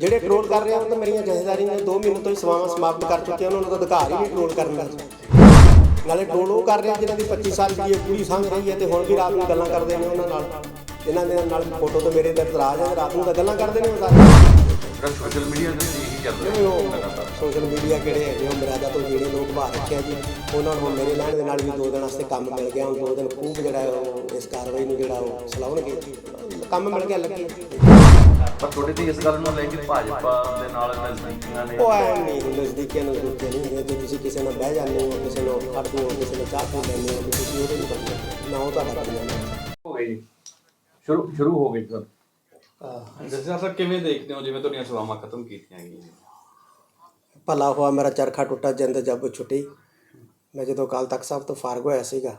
ਜਿਹੜੇ ਟ੍ਰੋਲ ਕਰ ਰਹੇ ਆ ਤਾਂ ਮੇਰੀਆਂ ਜਥੇਦਾਰੀ ਨੇ 2 ਮਹੀਨੇ ਤੋਂ ਹੀ ਸੇਵਾਵਾਂ ਸਮਾਪਤ ਕਰ ਚੁੱਕੇ ਉਹਨਾਂ ਨੂੰ ਤਾਂ ਅਧਿਕਾਰ ਹੀ ਨਹੀਂ ਟ੍ਰੋਲ ਕਰਨ ਦਾ। ਨਾਲੇ ਟ੍ਰੋਲ ਉਹ ਕਰ ਰਹੇ ਆ, ਜਿਨ੍ਹਾਂ ਦੀ 25 ਸਾਲ ਦੀ ਇਹ ਪੂਰੀ ਸੰਗ ਰਹੀ ਹੈ ਤੇ ਹੁਣ ਵੀ ਰਾਤ ਨੂੰ ਗੱਲਾਂ ਕਰਦੇ ਨੇ ਉਹਨਾਂ ਨਾਲ। ਇਹਨਾਂ ਦੇ ਨਾਲ ਫੋਟੋ ਤੋਂ ਮੇਰੇ ਤੇ ਇਤਰਾਜ਼ ਹੈ, ਰਾਤ ਨੂੰ ਤਾਂ ਗੱਲਾਂ ਕਰਦੇ ਨੇ ਉਹ ਸਾਰੇ। ਸੋਸ਼ਲ ਮੀਡੀਆ ਤੇ ਚੱਲ ਨਹੀਂ ਉਹ ਸੋਸ਼ਲ ਮੀਡੀਆ ਕਿਹੜੇ ਹੈਗੇ ਉਹ ਮਰਿਆਦਾ ਤੋਂ ਜਿਹੜੇ ਲੋਕ ਬਾਹਰ ਰੱਖਿਆ ਜੀ ਉਹਨਾਂ ਨੂੰ ਮੇਰੇ ਲੈਣ ਦੇ ਨਾਲ ਵੀ ਦੋ ਦਿਨ ਵਾਸਤੇ ਕੰਮ ਮਿਲ ਗਿਆ। ਹੁਣ ਦੋ ਦਿਨ ਖੂਬ ਜਿਹੜਾ ਉਹ ਇਸ ਕਾਰਵਾਈ ਨੂੰ ਜਿਹੜਾ ਉਹ ਚਲਾਉਣਗੇ ਕੰਮ ਮਿਲ ਗਿਆ ਲੱਗੀ। ਪਰ ਤੁਹਾਡੇ ਤੇ ਇਸ ਗੱਲ ਨੂੰ ਲੈ ਕੇ ਭਾਜਪਾ ਦੇ ਨਾਲ ਨਜ਼ਦੀਕੀਆਂ ਨੇ। ਉਹ ਐ ਨਹੀਂ ਨਜ਼ਦੀਕੀਆਂ ਨਜ਼ਦੀਕੀਆਂ ਨਹੀਂ ਹੈ ਜੇ ਤੁਸੀਂ ਕਿਸੇ ਨਾਲ ਬਹਿ ਜਾਂਦੇ ਹੋ ਕਿਸੇ ਨਾਲ ਖੜਦੇ ਹੋ ਕਿਸੇ ਨਾਲ ਚਾਹ ਪੀ ਲੈਂਦੇ ਹੋ ਤੇ ਤੁਸੀਂ ਉਹਦੇ ਨਹੀਂ ਬਣਦੇ ਨਾ ਉਹ ਤੁਹਾਡਾ ਬਣਦਾ ਹੋ। ਗਈ ਜੀ। ਸ਼ੁਰੂ ਸ਼ੁਰੂ ਹੋ ਗਈ ਸਰ ਜਸਟਿਸ ਸਾਹਿਬ ਕਿਵੇਂ ਦੇਖਦੇ ਹੋ? ਜਿਵੇਂ ਤੁਹਾਡੀਆਂ ਸੇਵਾਵਾਂ ਖਤਮ ਕੀਤੀਆਂ ਗਈਆਂ। ਭਲਾ ਹੋਆ ਮੇਰਾ ਚਰਖਾ ਟੁੱਟਾ ਜਿੰਦ ਜੱਬ ਛੁੱਟੀ। ਮੈਂ ਜਦੋਂ ਕਾਲ ਤੱਕ ਸਾਹਿਬ ਤੋਂ ਫਾਰਗ ਹੋਇਆ ਸੀਗਾ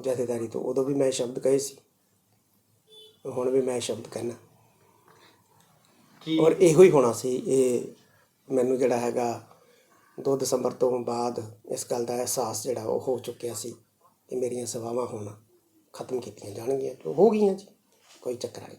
ਜਥੇਦਾਰੀ ਤੋਂ ਉਦੋਂ ਵੀ ਮੈਂ ਇਹ ਸ਼ਬਦ ਕਹੇ ਸੀ। ਹੁਣ ਵੀ ਮੈਂ ਇਹ ਸ਼ਬਦ ਕਹਿਣਾ ਕੀ? ਔਰ ਇਹੋ ਹੀ ਹੋਣਾ ਸੀ ਇਹ ਮੈਨੂੰ ਜਿਹੜਾ ਹੈਗਾ 2 ਦਸੰਬਰ ਤੋਂ ਬਾਅਦ ਇਸ ਗੱਲ ਦਾ ਅਹਿਸਾਸ ਜਿਹੜਾ ਉਹ ਹੋ ਚੁੱਕਿਆ ਸੀ ਕਿ ਮੇਰੀਆਂ ਸੇਵਾਵਾਂ ਹੁਣ ਖਤਮ ਕੀਤੀਆਂ ਜਾਣਗੀਆਂ। ਤੇ ਹੋ ਗਈਆਂ ਜੀ ਕੋਈ ਚੱਕਰ ਨਹੀਂ।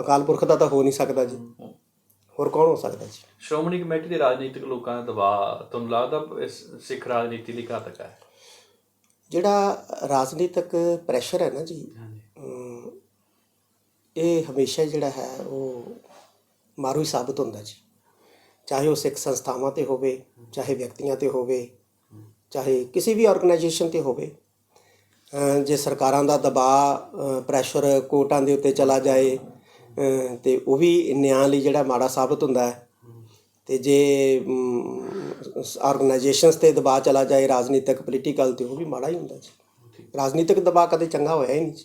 ਅਕਾਲ ਪੁਰਖ ਦਾ ਤਾਂ ਹੋ ਨਹੀਂ ਸਕਦਾ ਜੀ। ਹੋਰ ਕੌਣ ਹੋ ਸਕਦਾ ਜੀ? ਸ਼੍ਰੋਮਣੀ ਕਮੇਟੀ ਦੇ ਰਾਜਨੀਤਿਕ ਲੋਕਾਂ ਦਾ ਦਬਾਅ ਤੁਹਾਨੂੰ ਲੱਗਦਾ ਇਸ ਸਿੱਖ ਰਾਜਨੀਤੀ ਲਈ ਘਾਤਕ ਹੈ? ਜਿਹੜਾ ਰਾਜਨੀਤਿਕ ਪ੍ਰੈਸ਼ਰ ਹੈ ਨਾ ਜੀ ਇਹ ਹਮੇਸ਼ਾ ਜਿਹੜਾ ਹੈ ਉਹ ਮਾਰੂ ਹੀ ਸਾਬਤ ਹੁੰਦਾ ਜੀ। ਚਾਹੇ ਉਹ ਸਿੱਖ ਸੰਸਥਾਵਾਂ ਤੇ ਹੋਵੇ ਚਾਹੇ ਵਿਅਕਤੀਆਂ ਤੇ ਹੋਵੇ ਚਾਹੇ ਕਿਸੇ ਵੀ ਆਰਗੇਨਾਈਜੇਸ਼ਨ ਤੇ ਹੋਵੇ ਜੇ ਸਰਕਾਰਾਂ ਦਾ ਦਬਾਅ ਪ੍ਰੈਸ਼ਰ ਕੋਰਟਾਂ ਦੇ ਉੱਤੇ ਚਲਾ ਜਾਏ ਅ, ਤੇ ਉਹ ਵੀ ਨਿਆਂ ਲਈ ਜਿਹੜਾ ਮਾੜਾ ਸਾਬਤ ਹੁੰਦਾ ਹੈ। ਤੇ ਜੇ ਆਰਗੇਨਾਈਜੇਸ਼ਨਸ ਤੇ ਦਬਾਅ ਚਲਾ ਜਾਏ ਰਾਜਨੀਤਿਕ ਪੋਲੀਟੀਕਲ ਤੇ ਉਹ ਵੀ ਮਾੜਾ ਹੀ ਹੁੰਦਾ ਜੀ। ਰਾਜਨੀਤਿਕ ਦਬਾਅ ਕਦੇ ਚੰਗਾ ਹੋਇਆ ਹੀ ਨਹੀਂ ਜੀ।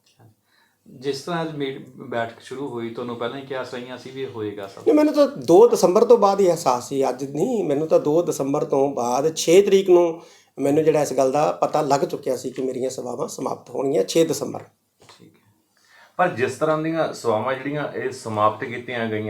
ਜਿਸ ਤਰ੍ਹਾਂ ਅੱਜ ਮੀਟ ਬੈਠਕ ਸ਼ੁਰੂ ਹੋਈ ਤੁਹਾਨੂੰ ਪਹਿਲਾਂ ਹੀ ਕਿਹਾ ਸਹੀਆਂ ਸੀ ਵੀ ਇਹ ਹੋਏਗਾ ਸਭ। ਨਹੀਂ ਮੈਨੂੰ ਤਾਂ 2 ਦਸੰਬਰ ਤੋਂ ਬਾਅਦ ਹੀ ਅਹਿਸਾਸ ਸੀ ਅੱਜ ਨਹੀਂ ਮੈਨੂੰ ਤਾਂ 2 ਦਸੰਬਰ ਤੋਂ ਬਾਅਦ 6 ਤਰੀਕ ਨੂੰ ਮੈਨੂੰ ਜਿਹੜਾ ਇਸ ਗੱਲ ਦਾ ਪਤਾ ਲੱਗ ਚੁੱਕਿਆ ਸੀ ਕਿ ਮੇਰੀਆਂ ਸੇਵਾਵਾਂ ਸਮਾਪਤ ਹੋਣਗੀਆਂ 6 ਦਸੰਬਰ। ਠੀਕ ਹੈ। ਪਰ ਜਿਸ ਤਰ੍ਹਾਂ ਦੀਆਂ ਸੇਵਾਵਾਂ ਜਿਹੜੀਆਂ ਇਹ ਸਮਾਪਤ ਕੀਤੀਆਂ ਗਈਆਂ